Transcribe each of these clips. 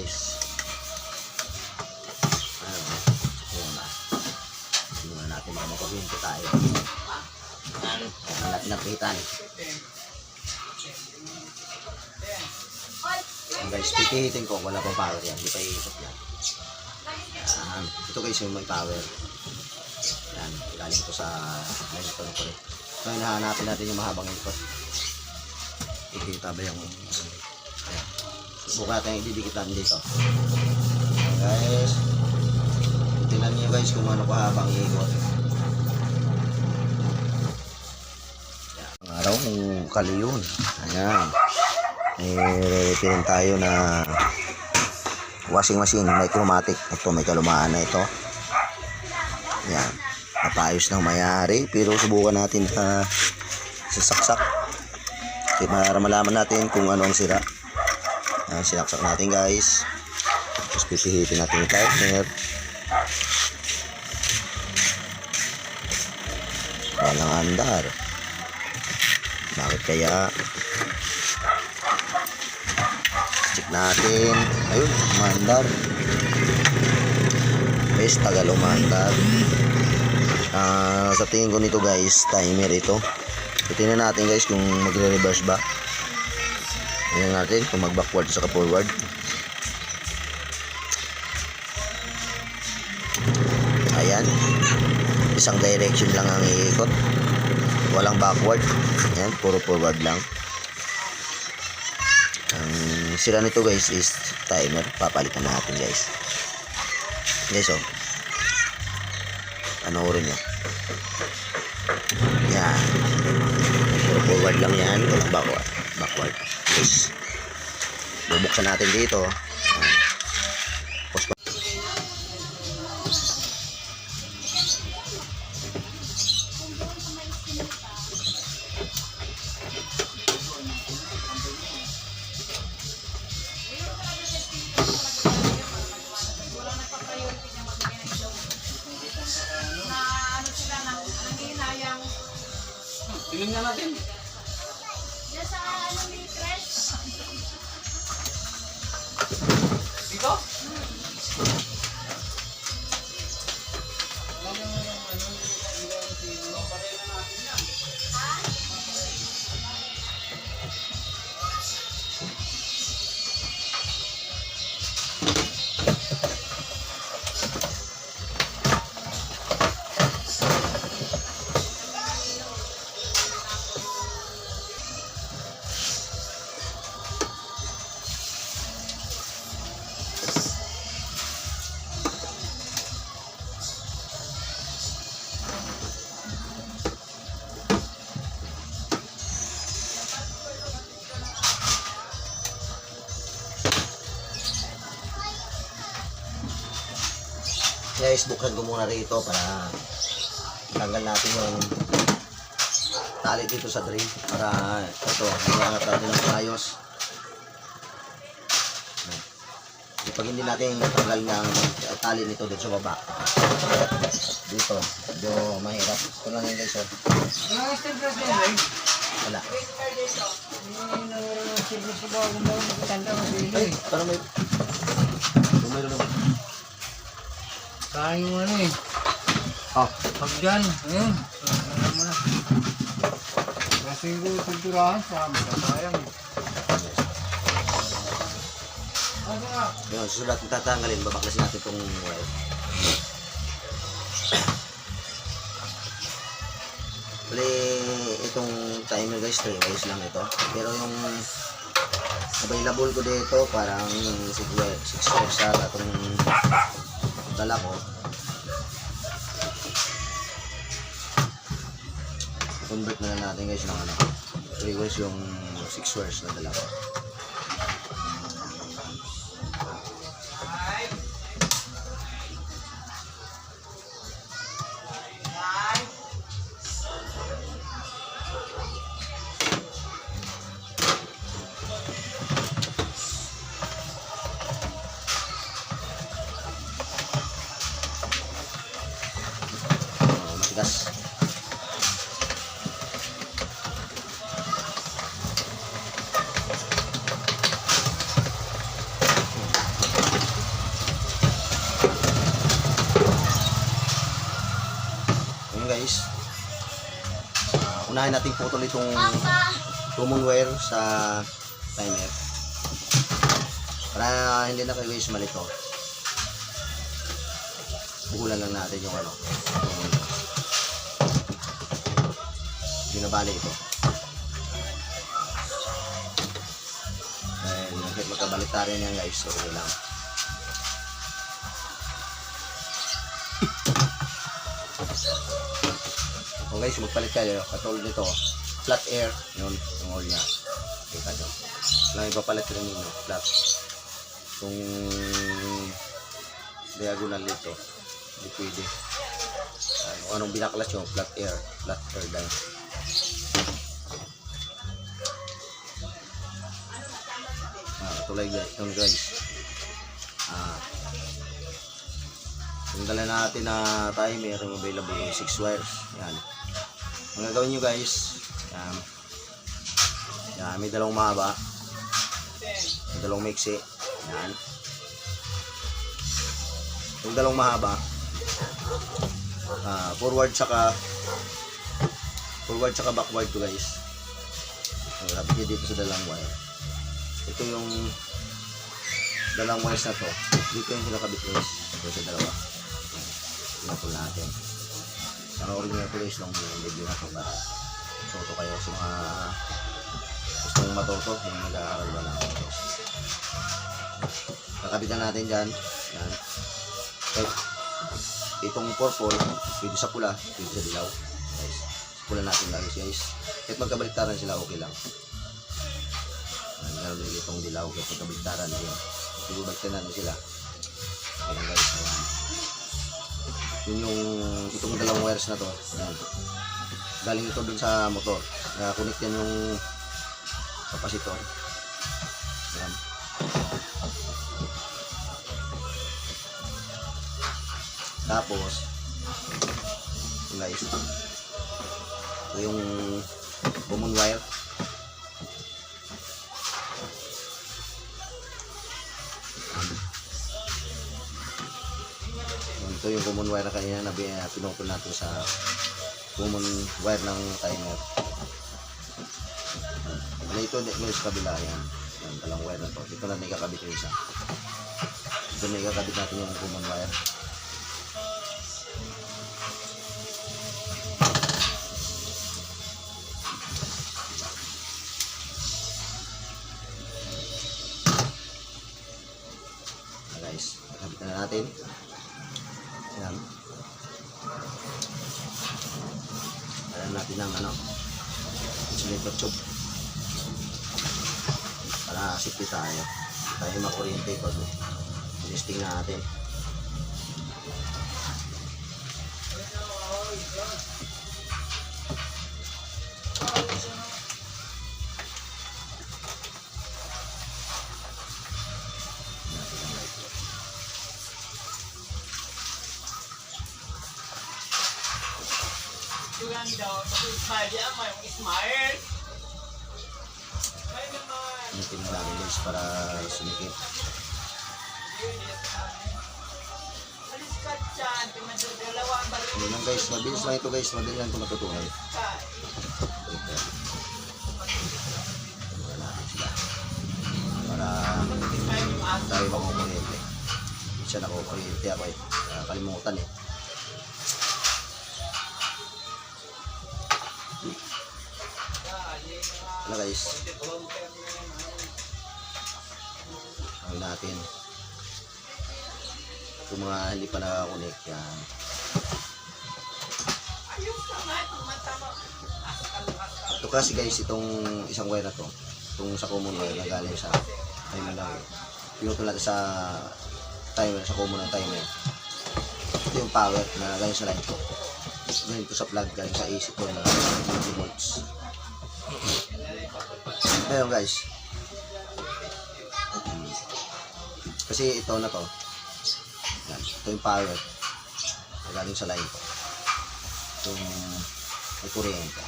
guys. Ayun, ayun na. Hindi na natin baka makahinto tayo. Yan, yan natin napitan. Yan guys, pipihitin ko. Wala pang power yan. Hindi pa iikot yan. Yan. Ito guys yung may power. Yan, galing ko sa ayun ito ko rin. So, hinahanapin natin yung mahabang ikot. Ikita ba yung ayan. Subukan natin ididikitan dito. Ayan, guys. Tingnan niyo guys kung ano kahabang ikot. Ayan. Araw ng kaliyon. Ayan. Eh, pinun tayo na washing machine, may chromatic. Ito, may kalumaan na ito. Yan. Napayos ng mayari. Pero subukan natin na sasaksak. Para malaman natin kung ano ang sira. Yan, sinaksak natin guys. Tapos pipihitin natin yung timer. Walang andar. Bakit kaya? Check natin. Ayun, mandar. Guys, tagal umandar. Ah, sa tingin ko nito guys, timer ito. Tingnan natin guys kung magre-reverse ba. Tingnan natin kung mag-backward sa forward. Ayan. Isang direction lang ang iikot. Walang backward. Ayan, puro forward lang. Ang sira nito guys is timer. Papalitan natin guys. Guys oh. Panoorin nyo. Yan. Puro forward lang yan. Walang backward. Backward. Bubuksan natin dito. Dito? Guys, buksan ko muna rito para tanggal natin yung tali dito sa drain para ito, mayangat natin ng ayos. Pag hindi natin tanggal ng tali nito dito sa baba. Dito, medyo mahirap. Ito lang yung guys, oh. Wala. Ay, parang may... Mayroon naman. Sayang yung ano eh. Oh, Pag dyan, ayun. Alam mo na. Kasi ko tugturahan sa amin. Sayang eh. Susulat natin tatanggalin. Babaklasin natin itong wire. Bali, itong timer guys, 3 wires lang ito. Pero yung available ko dito, parang 6 wires, 6 wires sa itong dala ko. Convert na lang natin guys ng ano. 3 wires yung 6 wires na dala unahin natin putol itong common wire sa timer. Para hindi na kayo guys malito. Bukulan lang natin yung ano. Yung binabali ito. Dahil magkabaliktarin yan guys, so okay lang. O guys, magpalit kayo. Katulad nito, flat air, yun, yung oil niya. Kita nyo. Lang ipapalit rin nyo, flat. Kung diagonal dito, hindi pwede. Kung anong binaklas nyo, flat air, flat air lang. Ah, tulad guys, yun guys. Ah, yung dala natin na timer, yung available yung 6 wires. Yan. Ang gagawin nyo guys, yan. Yan, may dalawang mahaba. May dalawang mixi. Yan. Yung dalawang mahaba, ah, forward saka forward saka backward to guys. So, sabi niya dito sa dalawang wire. Ito yung dalawang wires na to. Dito yung kinakabit guys. Ito sa dalawa. Pinapul natin. Panoorin nyo guys nung video na ito para soto kayo sa mga gustong matuto yung nag-aaral ba ng guys. Kakabitan natin dyan. Yan. Kahit itong purple, pwede sa pula, pwede sa dilaw. Guys, pula natin guys guys. Kahit magkabaliktaran sila, okay lang. Meron din itong dilaw, kahit magkabaliktaran din. Pagkabaliktaran natin sila. Okay lang guys, ayan. Yun yung itong dalawang wires na to. Ayan. Galing ito dun sa motor. Kaya connect yan yung kapasitor. Ayan. Tapos, guys, ito yung common wire. Ito yung common wire na kanina na pinutol natin sa common wire ng timer. Ano ito, ito sa kabila yan. Yan, talang wire na to. Ito na may kakabit yung isa. Ito na ikakabit natin yung common wire. Guys, kakabit na natin. Ayan. Ayan natin ng ano, insulator tube. Para safety tayo. Tayo makuryente pag listing natin. Tulang daw, tapos smile yan, may smile. Ay naman. Initin mo natin guys para sumikip. Yun lang guys, mabilis lang ito guys, madali lang ito matutunan. Ito. Para tayo makukuryente. Hindi siya nakukuryente ako eh. Kalimutan eh. Guys? Ang natin. Yung mga hindi pa nakakonect yan. Ito kasi guys, itong isang wire na to, itong sa common wire na galing sa timer lang. Pinutol natin sa timer, sa common ng timer. Ito yung power na galing sa line ko. Galing to sa plug, galing sa AC ko na 20 volts. Ngayon guys. Kasi ito na to. Yan, ito yung power galing sa line ko. Itong may kuryente.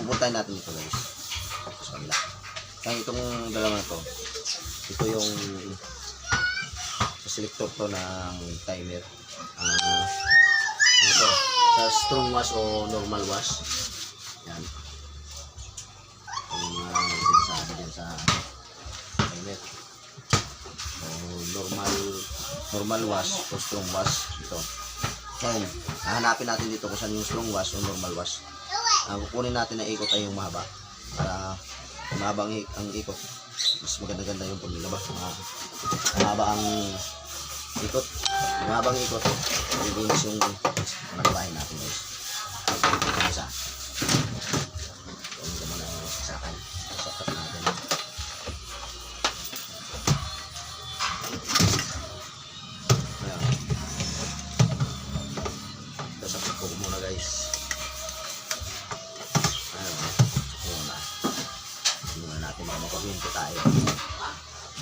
Pupuntahan natin ito guys. Sa kabila. Kaya itong dalawa na to, ito yung selector to ng timer. Ah, ano to? sa strong wash o normal wash. Normal wash o strong wash. Ito. Ngayon, hahanapin natin dito kung saan yung strong wash o normal wash. Ang kukunin natin na ikot ay yung mahaba. Para mahaba ang, ang ikot. Mas maganda-ganda yung paglilabas. Ma- Mahaba ang ikot. Mahaba ang ikot. Yung mga bahay natin guys. Isa. Ito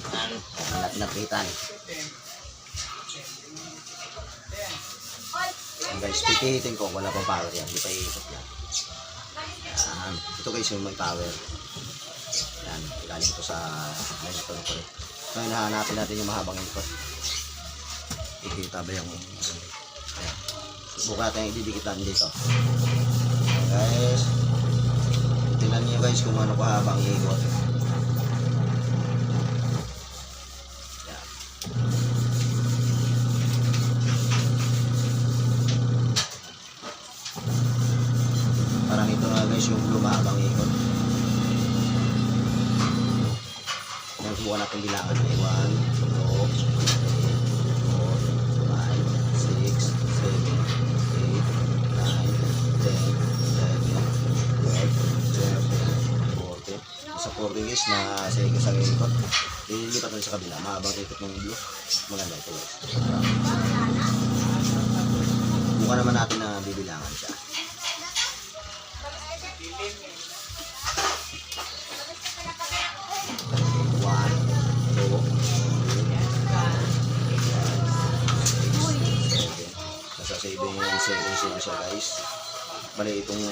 Ayan. Ayan. Napitan. Ayan guys, pipihitin ko. Wala pang power yan. Hindi pa iikot yan. Ayan. Ito guys yung may power. Yan. Galing ito sa ayun ito ko rin. So, hinahanapin natin yung mahabang ikot. Ikita ba yung Ayan. Subukan natin ididikitan dito. Ayan guys. Tingnan niyo guys kung ano kahabang ikot. Yan. Parang guys yung lumahabang ikot. Subukan natin bilangan. 1, 2, 3, 4, 5, 6, 7, 8, 9, 10, 11, 12, 13, 14. Sa 14 guys na sa ikot sa ikot. Lilipat natin sa kabila. Mahabang ikot ng blue. Maganda ito guys. Buka naman natin na bibilangan siya. Yun siya guys. Bali itong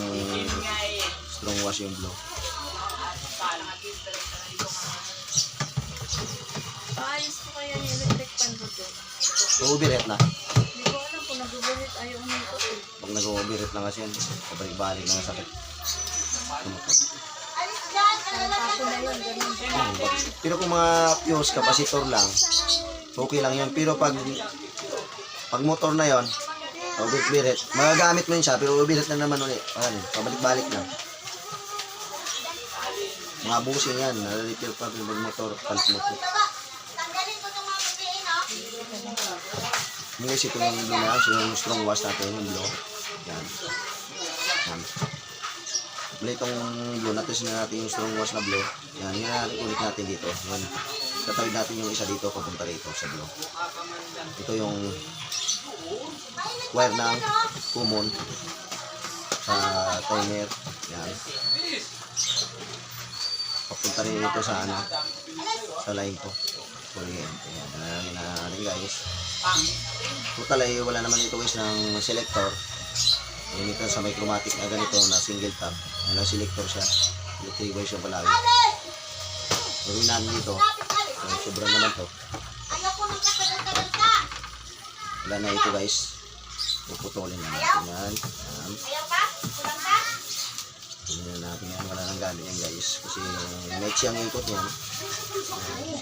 strong wash yung blue. Paayos ko kaya yung electric pan ko doon. Overheat na. Hindi ko alam kung nag-ubulit ayaw umikot eh. Pag nag-overheat na kasi yan, pabalik-balik na nga sakit. Tapos na yun, ganun din. Pero kung mga fuse capacitor lang, okay lang yun. Pero pag pag motor na yon, overheat, magagamit mo yun siya, pero overheat na naman ulit. Ano, pabalik-balik lang. Mga busing yan, nare-repair pa pag motor, palit itong mga pagkain, no? Yung na so yung strong wash natin, yung blue. Yan. Yan. Blue itong blue, natin na natin yung strong wash na blue. Yan, yan ulit natin dito. Yan. Tatawid natin yung isa dito, papunta rito sa blue. Ito yung wire ng common sa timer. Yan. Papunta rin ito sa ano, sa line ko. Kuryente. Yan. Yan na natin guys. Total ay wala naman ito guys ng selector. Yung ito sa may chromatic na ganito na single tab. Walang selector siya. Electric wire siya palagi. Gawin natin dito. Ay, sobra naman to. Wala na ito guys. Puputulin na natin yan. Yan. Tingnan natin yan. Wala nang galing yan guys. Kasi may siyang ikot yan.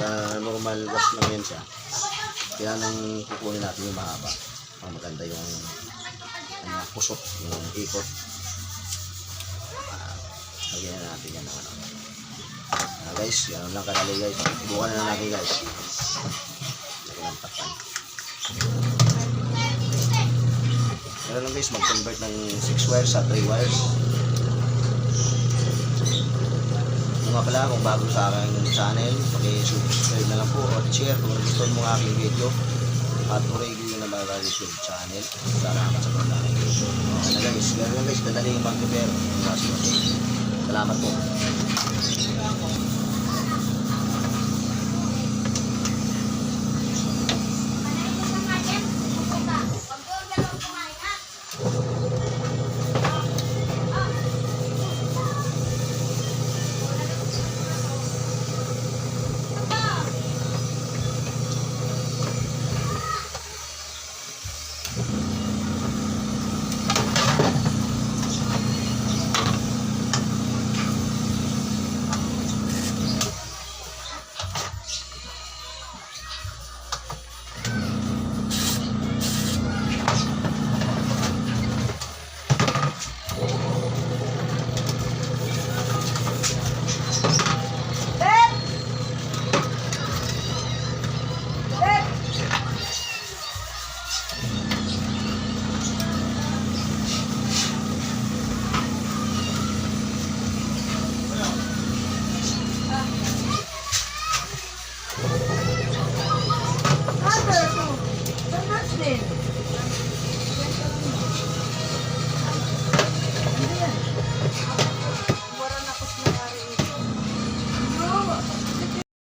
Sa normal wash lang yan siya. Kaya nang kukunin natin yung mahaba. Ang maganda yung ano, pusok, yung ikot. Lagyan na natin yan ng ano. Ah, guys, yan lang kadali guys. Bukan na natin guys. Lagyan ng takpan. Meron lang guys, mag-convert ng 6 wires sa 3 wires. Kung nga pala, kung bago sa aking channel, paki-subscribe na lang po at share kung gusto mo ang aking video at regular na mga YouTube channel. Salamat sa paglalang video. Na guys, lang guys, kadali yung mag-prepare. Salamat po.